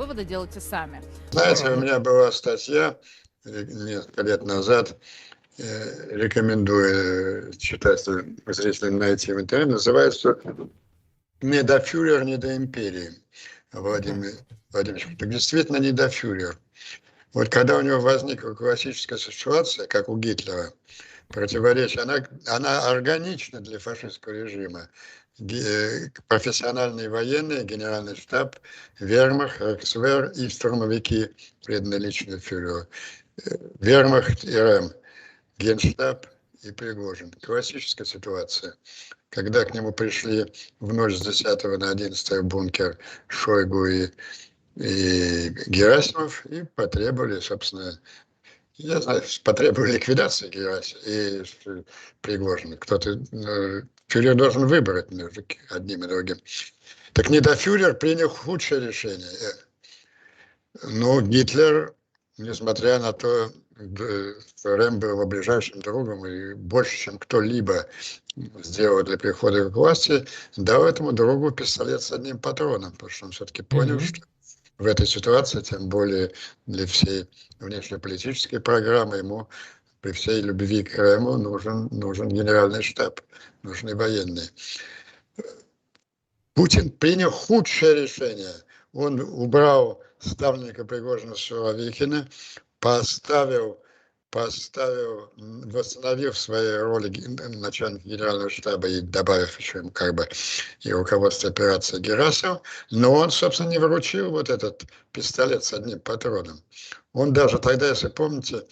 Выводы делайте сами. Знаете, у меня была статья э, несколько лет назад, э, рекомендую э, читателям, зрителям найти в интернете, называется «Не до фюрер, не до империи» Владимир Владимирович. Так действительно не до фюрер. Вот когда у него возникла классическая ситуация, как у Гитлера, противоречие, она, она органична для фашистского режима. Профессиональные военные, генеральный штаб, вермахт, РКСВР и штурмовики, преданные лично фюреру. Э, Вермахт и РЭМ, генштаб и Пригожин. Классическая ситуация. Когда к нему пришли в ночь с 10 на 11 в бункер Шойгу и, и Герасимов и потребовали, собственно, я знаю, потребовали ликвидации Герасимова и Пригожина. Кто-то, э, фюрер должен выбрать между одним и другим. Так недофюрер принял худшее решение. Э, Ну, Гитлер, несмотря на то, что Рэм был его ближайшим другом и больше, чем кто-либо сделал для прихода к власти, дал этому другу пистолет с одним патроном, потому что он все-таки понял, Мгм. что в этой ситуации, тем более для всей внешнеполитической программы, ему при всей любви к Крыму нужен, нужен генеральный штаб, нужны военные. Путин принял худшее решение. Он убрал ставника Пригожина Суровикина, поставил, поставил, восстановив в своей роли начальника генерального штаба и добавив еще ему как бы и руководство операции Герасимов, но он, собственно, не вручил вот этот пистолет с одним патроном. Он даже тогда, если помните,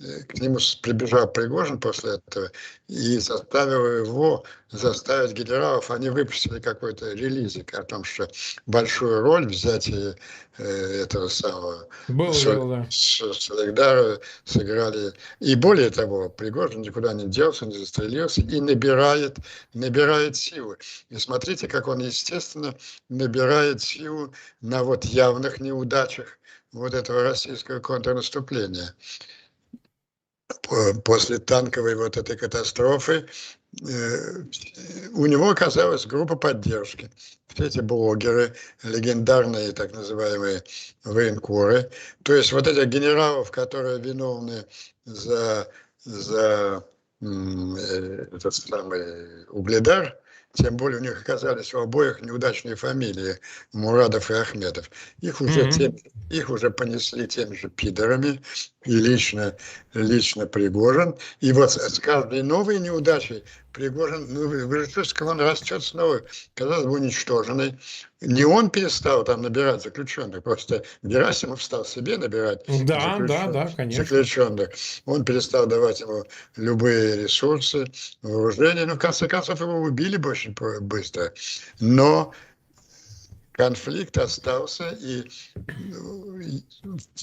э, к нему прибежал Пригожин после этого и заставил его заставить генералов, они выпустили какой-то релизик о том, что большую роль взятие э, этого самого Было Со- дело, да. с- Солидара сыграли. И более того, Пригожин никуда не делся, не застрелился и набирает, набирает силы. И смотрите, как он, естественно, набирает силу на вот явных неудачах вот этого российского контрнаступления. По- После танковой вот этой катастрофы э, у него оказалась группа поддержки. Все эти блогеры, легендарные так называемые военкоры, то есть вот этих генералов, которые виновны за, за э, этот самый угледар, тем более у них оказались у обоих неудачные фамилии Мурадов и Ахмедов. Их уже, Мгм. тем- их уже понесли теми же пидорами, и лично, лично Пригожин. И вот с каждой новой неудачей Пригожин, ну чувствуете, как он растет снова, казалось бы, уничтоженный. Не он перестал там набирать заключенных, просто Герасимов стал себе набирать Да, да, да, конечно. заключенных. Он перестал давать ему любые ресурсы, вооружение. Ну, в конце концов, его убили бы очень быстро. Но конфликт остался, и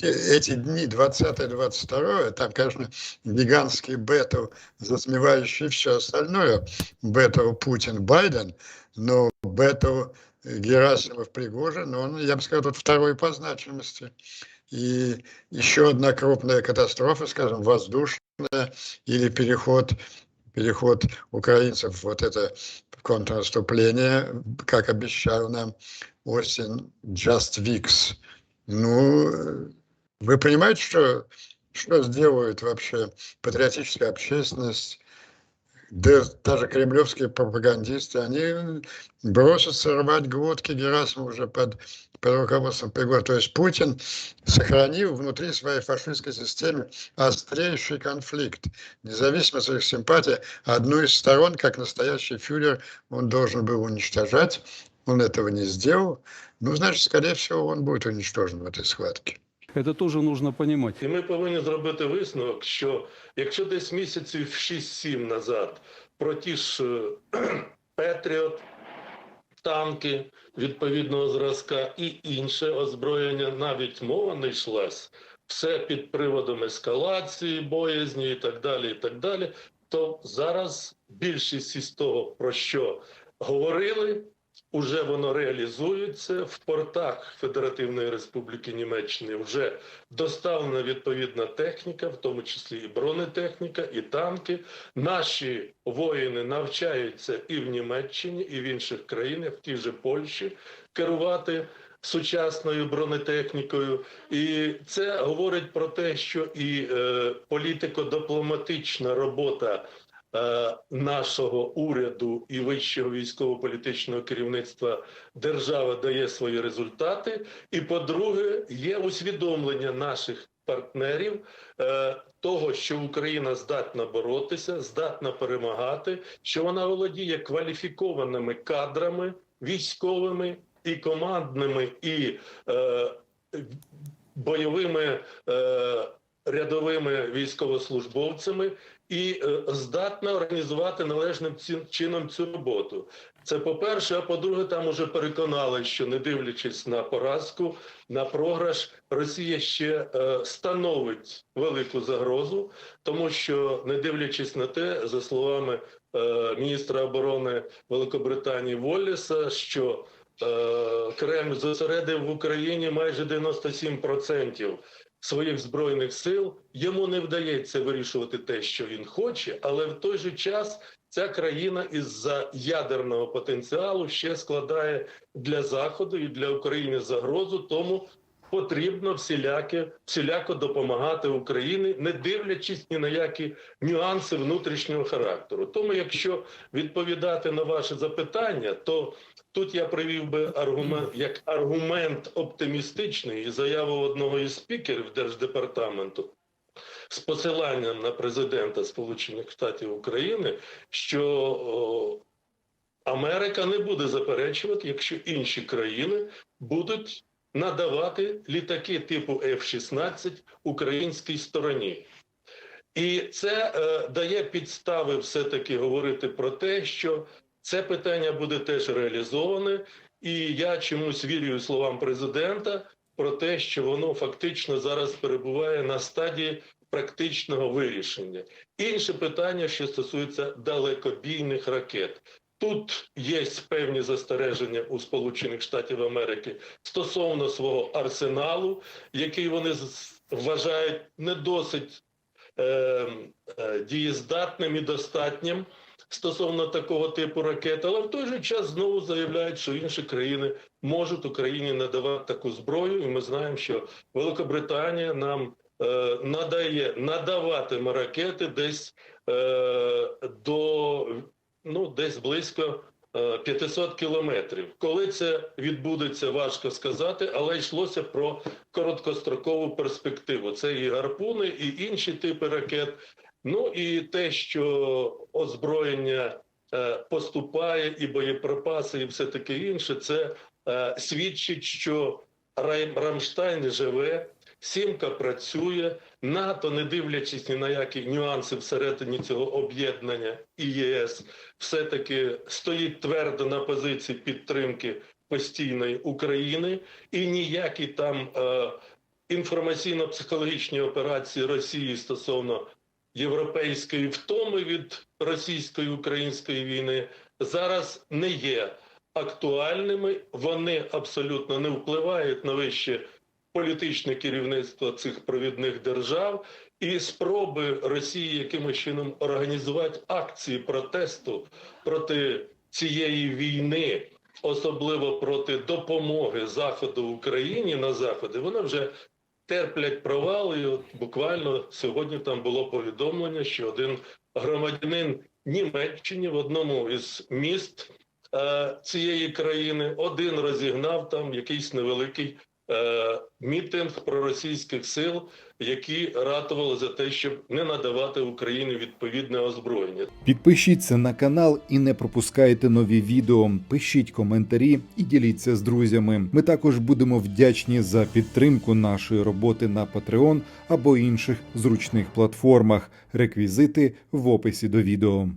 эти дни 20-22, там, конечно, гигантский бэтл, затмевающий все остальное, бэтл Путин-Байден, но бэтл Герасимов-Пригожин, он, я бы сказал, тут второй по значимости. И еще одна крупная катастрофа, скажем, воздушная или переход, переход украинцев, вот это контрнаступление, как обещал нам Остин Just Weeks. Ну, вы понимаете, что, что сделают вообще патриотическая общественность, да даже кремлевские пропагандисты, они бросятся рвать глотки Герасимова уже под, под руководством Пригожина. То есть Путин сохранил внутри своей фашистской системы острейший конфликт. Независимо от своих симпатий, одну из сторон, как настоящий фюрер, он должен был уничтожать. Он этого не сделал. Ну, значит, скорее всего, он будет уничтожен в этой схватке. Это тоже нужно понимать. І ми повинні зробити висновок, що якщо десь місяців 6-7 назад про ті ж е, Петріот, танки відповідного зразка і інше озброєння, навіть мова не йшлась, все під приводом ескалації, боязні і так далі, і так далі, то зараз більшість із того, про що говорили, Уже воно реалізується в портах Федеративної Республіки Німеччини. Вже доставлена відповідна техніка, в тому числі і бронетехніка, і танки. Наші воїни навчаються і в Німеччині, і в інших країнах, в тій же Польщі, керувати сучасною бронетехнікою. І це говорить про те, що і е, політико-дипломатична робота нашого уряду і вищого військово-політичного керівництва держави дає свої результати. І по-друге, є усвідомлення наших партнерів е, того, що Україна здатна боротися, здатна перемагати, що вона володіє кваліфікованими кадрами військовими і командними, і е, бойовими е, рядовими військовослужбовцями, і е, здатна організувати належним чином цю роботу. Це по-перше, а по-друге, там уже переконали, що не дивлячись на поразку, на програш, Росія ще е, становить велику загрозу, тому що не дивлячись на те, за словами е, міністра оборони Великобританії Волліса, що Кремль зосередив в Україні майже 97% своїх збройних сил. Йому не вдається вирішувати те, що він хоче, але в той же час ця країна із-за ядерного потенціалу ще складає для заходу і для України загрозу. Тому потрібно всіляки всіляко допомагати Україні, не дивлячись ні на які нюанси внутрішнього характеру. Тому, якщо відповідати на ваше запитання, то тут я привів би аргумент як аргумент оптимістичний і заяву одного із спікерів держдепартаменту з посиланням на президента Сполучених Штатів України, що о, Америка не буде заперечувати, якщо інші країни будуть надавати літаки типу F-16 українській стороні. І це е, дає підстави все-таки говорити про те, що це питання буде теж реалізоване, і я чомусь вірю словам президента про те, що воно фактично зараз перебуває на стадії практичного вирішення. Інше питання, що стосується далекобійних ракет. Тут є певні застереження у Сполучених Штатів Америки стосовно свого арсеналу, який вони вважають не досить е, е, дієздатним і достатнім стосовно такого типу ракет, але в той же час знову заявляють, що інші країни можуть Україні надавати таку зброю, і ми знаємо, що Великобританія нам е, надає надаватиме ракети десь е, до ну десь близько е, 500 кілометрів. Коли це відбудеться, важко сказати, але йшлося про короткострокову перспективу. Це і гарпуни, і інші типи ракет. Ну і те, що озброєння е, поступає, і боєприпаси, і все таке інше, це е, свідчить, що Рамштайн живе, Сімка працює, НАТО, не дивлячись ні на які нюанси всередині цього об'єднання і ЄС, все-таки стоїть твердо на позиції підтримки постійної України, і ніякі там е, інформаційно-психологічні операції Росії стосовно європейської втоми від російської української війни зараз не є актуальними. Вони абсолютно не впливають на вище політичне керівництво цих провідних держав і спроби Росії якимось чином організувати акції протесту проти цієї війни, особливо проти допомоги Заходу Україні на Заходи, вони вже терплять провал. І от буквально сьогодні там було повідомлення, що один громадянин Німеччини в одному із міст е, цієї країни один розігнав там якийсь невеликий мітинг проросійських сил, які ратували за те, щоб не надавати Україні відповідне озброєння. Підпишіться на канал і не пропускайте нові відео. Пишіть коментарі і діліться з друзями. Ми також будемо вдячні за підтримку нашої роботи на Patreon або інших зручних платформах. Реквізити в описі до відео.